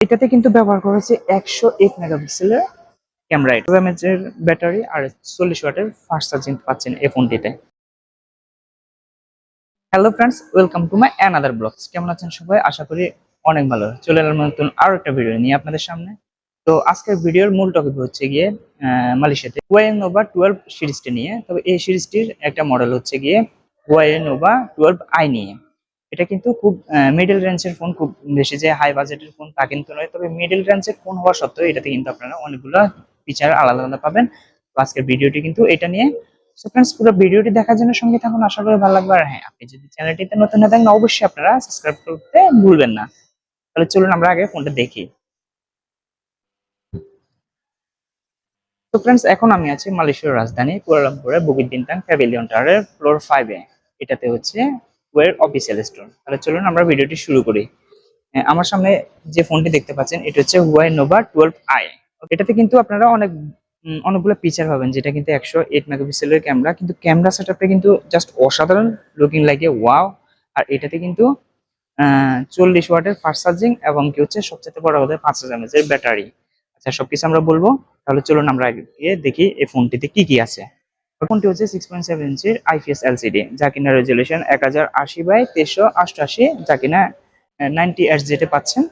এটাতে কিন্তু ব্যবহার করেছে একশো এইট মেগাপিক্সেলের ক্যামেরা। টু এমএচের ব্যাটারি আর চল্লিশ ওয়াটের ফাস্ট চার্জিং পাচ্ছেন এই ফোনটিতে। Hello friends welcome to my another blogs কেমন আছেন সবাই? আশা করি অনেক ভালো। চলে এলাম নতুন আরও একটা ভিডিও নিয়ে আপনাদের সামনে। তো আজকের ভিডিওর মূল টপিক হচ্ছে গিয়ে মালয়েশিয়াতে ওয়াই নোভা টুয়েলভ সিরিজটি নিয়ে। তবে এই সিরিজটির একটা মডেল হচ্ছে গিয়ে ওয়াই নোভা টুয়েলভ আই নিয়ে। এটা কিন্তু খুব মিডল রেঞ্জের ফোন খুব বেশি যে হাই বাজেটের ফোন তা কিন্তু নয়। তবে মিডল রেঞ্জের ফোন হওয়া সত্ত্বেও এটাতে কিন্তু আপনারা অনেকগুলো ফিচার আলাদা আলাদা পাবেন। আজকের ভিডিওটি কিন্তু এটা নিয়ে। সো ফ্রেন্ডস পুরো ভিডিওটি দেখার জন্য সঙ্গে থাকুন। আশা করি ভালো লাগবে। আর হ্যাঁ আপনি যদি চ্যানেলটিতে নতুন হয়ে থাকেন, অবশ্যই আপনারা সাবস্ক্রাইব করতে ভুলবেন না। তাহলে চলুন আমরা আগে ফোনটা দেখি। তো ফ্রেন্ডস এখন আমি আছি মালয়েশিয়ার রাজধানী কুয়ালালামপুরে বুকিট বিনতাং প্যাভিলিয়ন টাওয়ারের ফ্লোর ফাইভে এটাতে হচ্ছে ওয়ের অফিসিয়াল স্টোর তাহলে চলুন আমরা ভিডিওটি শুরু করি। আমার সামনে যে ফোনটি দেখতে পাচ্ছেন, এটা হচ্ছে হুয়াই নোভা টুয়েলভ আই এটাতে কিন্তু আপনারা অনেক অনেকগুলো ফিচার পাবেন, যেটা কিন্তু একশো এইট মেগাপিক্সেলের ক্যামেরা কিন্তু ক্যামেরা সেটআপটা কিন্তু জাস্ট অসাধারণ লুকিং লাগে ওয়াও আর এটাতে কিন্তু চল্লিশ ওয়াটের ফাস্ট চার্জিং এবং কি হচ্ছে সবচেয়ে বড় কথা পাঁচ হাজার এর ব্যাটারি আচ্ছা সবকিছু আমরা বলব। তাহলে চলুন আমরা গিয়ে দেখি এই ফোনটিতে কি কি আছে। ফোনটি হচ্ছে সিক্স পয়েন্ট সেভেন ইঞ্চির আইপিএস এলসিডি যা কিনা রেজলিউশন এক হাজার আশি বাই তেইশশো অষ্টআশি, যা কিনা নাইনটি এইচ যেটা পাচ্ছেন।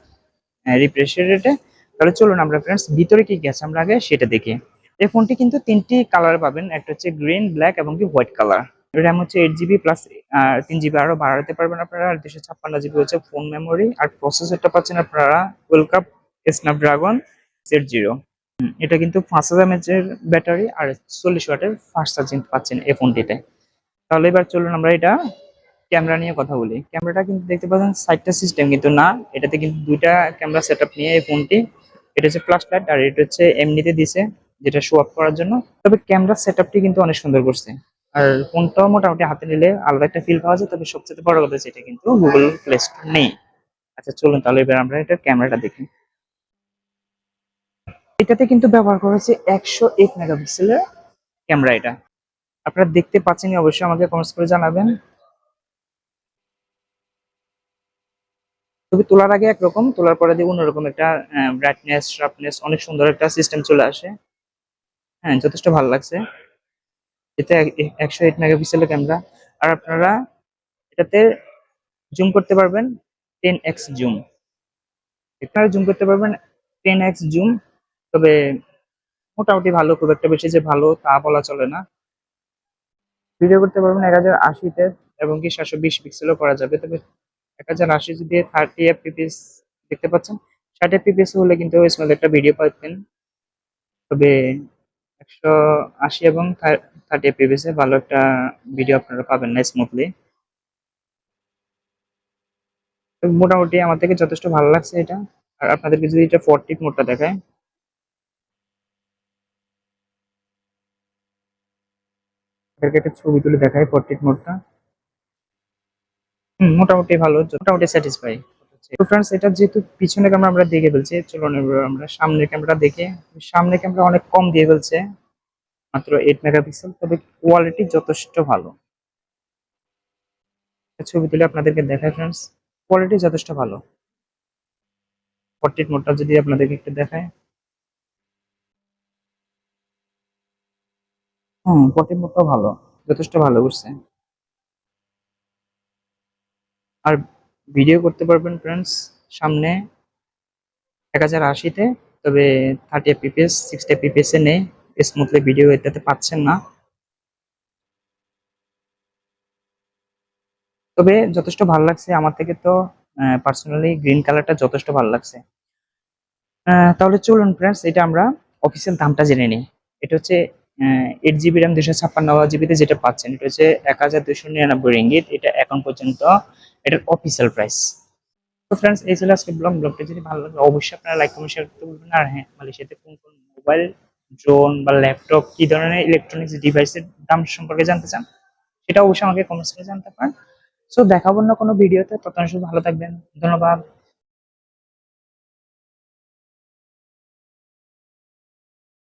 রিফ্রেশ রেটে তাহলে চলুন আমরা ফ্রেন্ডস ভিতরে কি গেছে আমরা আগে সেটা দেখি। এই ফোনটি কিন্তু তিনটি কালার পাবেন, একটা হচ্ছে গ্রিন ব্ল্যাক এবং কি হোয়াইট কালার র্যাম হচ্ছে এইট জিবি প্লাস তিন জিবি আরও বাড়াতে পারবেন আপনারা, আর দুশো ছাপ্পান্ন জিবি হচ্ছে ফোন মেমোরি আর প্রসেসরটা পাচ্ছেন আপনারা ওয়েলকাপ স্ন্যাপড্রাগন সেট জিরো এটা কিন্তু পাঁচ হাজার এর ব্যাটারি আর চল্লিশ ওয়াটের ফাস্ট চার্জিং পাচ্ছেন এই ফোনটিতে তাহলে এবার চলুন আমরা এটা ক্যামেরা নিয়ে কথা বলি। ক্যামেরাটা কিন্তু দেখতে পাচ্ছেন সাইডটা সিস্টেম কিন্তু না, এটাতে কিন্তু দুইটা ক্যামেরা সেটআপ নিয়ে এই ফোনটি এটা হচ্ছে ফ্ল্যাশ লাইট আর এটা হচ্ছে এমনিতে দিছে, যেটা শো আপ করার জন্য। তবে ক্যামেরা সেটআপটি কিন্তু অনেক সুন্দর করছে। আর ফোনটাও মোটামুটি হাতে নিলে আলাদা একটা ফিল পাওয়া যায়, তবে সবচেয়ে বড় কথা যেটা কিন্তু গুগল প্লে স্টোর নেই। আচ্ছা চলুন তাহলে এবার আমরা এটার ক্যামেরাটা দেখি। এটাতে কিন্তু ব্যবহার করা করেছে একশো এইট মেগাপিক্সেলের ক্যামেরা এটা। আপনারা দেখতে পাচ্ছেন অবশ্যই, আমাকে কমেন্টস করে জানাবেন। ছবি তোলার আগে একরকম, তোলার পরে দিয়ে অন্যরকম একটা ব্রাইটনেস শার্পনেস অনেক সুন্দর একটা সিস্টেম চলে আসে। হ্যাঁ যথেষ্ট ভালো লাগছে। এটা একশো এইট মেগাপিক্সেলের ক্যামেরা। আর আপনারা এটাতে জুম করতে পারবেন টেন এক্স জুম আপনারা জুম করতে পারবেন টেন এক্স জুম তবে মোটামুটি ভালো খুব একটা বেশি যে ভালো তা বলা চলে না। ভিডিও করতে পারবেন এক হাজার আশিতে। এবং কি সাতশো বিশ পিক্সেলও করা যাবে। তবে এক হাজার আশি যদি থার্টি এফ এফপিপিএস দেখতে পাচ্ছেন ষাট এফপিপিএস হলে কিন্তু স্মল একটা ভিডিও পাবেন। তবে একশো আশি এবং থার্টি এফপিপিএস এ ভালো একটা ভিডিও আপনারা পাবেন না স্মুথলি মোটামুটি আমার থেকে যথেষ্ট ভালো লাগছে এটা। আর আপনাদেরকে যদি এটা ফোরটি মোডটা দেখায় একটা ছবি তুলে দেখায় পোর্ট্রেট মোডটা হুম, মোটামুটি ভালো, মোটামুটি স্যাটিসফাই তো ফ্রেন্ডস এটা যেহেতু পিছনের ক্যামেরা আমরা দেখে ফেলছি, চলুন আমরা সামনের ক্যামেরা দেখে। সামনের ক্যামেরা অনেক কম দিয়ে ফেলছে, মাত্র এইট মেগাপিক্সেল তবে কোয়ালিটি যথেষ্ট ভালো। ছবি তুলে আপনাদেরকে দেখায় ফ্রেন্ডস কোয়ালিটি যথেষ্ট ভালো। পোর্ট্রেট মোডটা যদি আপনাদেরকে একটু দেখায়। হুম পোর্ট্রেট মোডটাও ভালো। যথেষ্ট ভালো করছে আর ভিডিও করতে পারবেন ফ্রেন্ডস সামনে এক হাজার আশিতে, তবে থার্টি এফপিপিএস সিক্সটি এফপিপিএস নেই। স্মুথলি ভিডিও এটাতে পাচ্ছেন না। তবে যথেষ্ট ভালো লাগছে আমার থেকে তো পার্সোনালি গ্রিন কালারটা যথেষ্ট ভালো লাগছে। তাহলে চলুন ফ্রেন্ডস এটা আমরা অফিসিয়াল দামটা জেনে নিই। এটা হচ্ছে এইট জিবি র্যাম দুশো ছাপ্পান্ন জিবিতে যেটা পাচ্ছেন, এটা হচ্ছে এক হাজার দুশো নিরানব্বই রিঙ্গিত। এটা এখন পর্যন্ত এটার অফিসিয়াল প্রাইস তো ফ্রেন্ডস এই ছিল আজকে ব্লগ ব্লগটা যদি ভালো লাগে, অবশ্যই আপনারা লাইক কমেন্ট শেয়ার করতে বলবেন আর হ্যাঁ মালয়েশিয়াতে কোন কোন মোবাইল ড্রোন বা ল্যাপটপ কি ধরনের ইলেকট্রনিক্স ডিভাইসের দাম সম্পর্কে জানতে চান, সেটা অবশ্যই আমাকে কমেন্টস করে জানতে পারেন। সো দেখাবো না কোনো ভিডিওতে ততক্ষণ শুধু ভালো থাকবেন। ধন্যবাদ।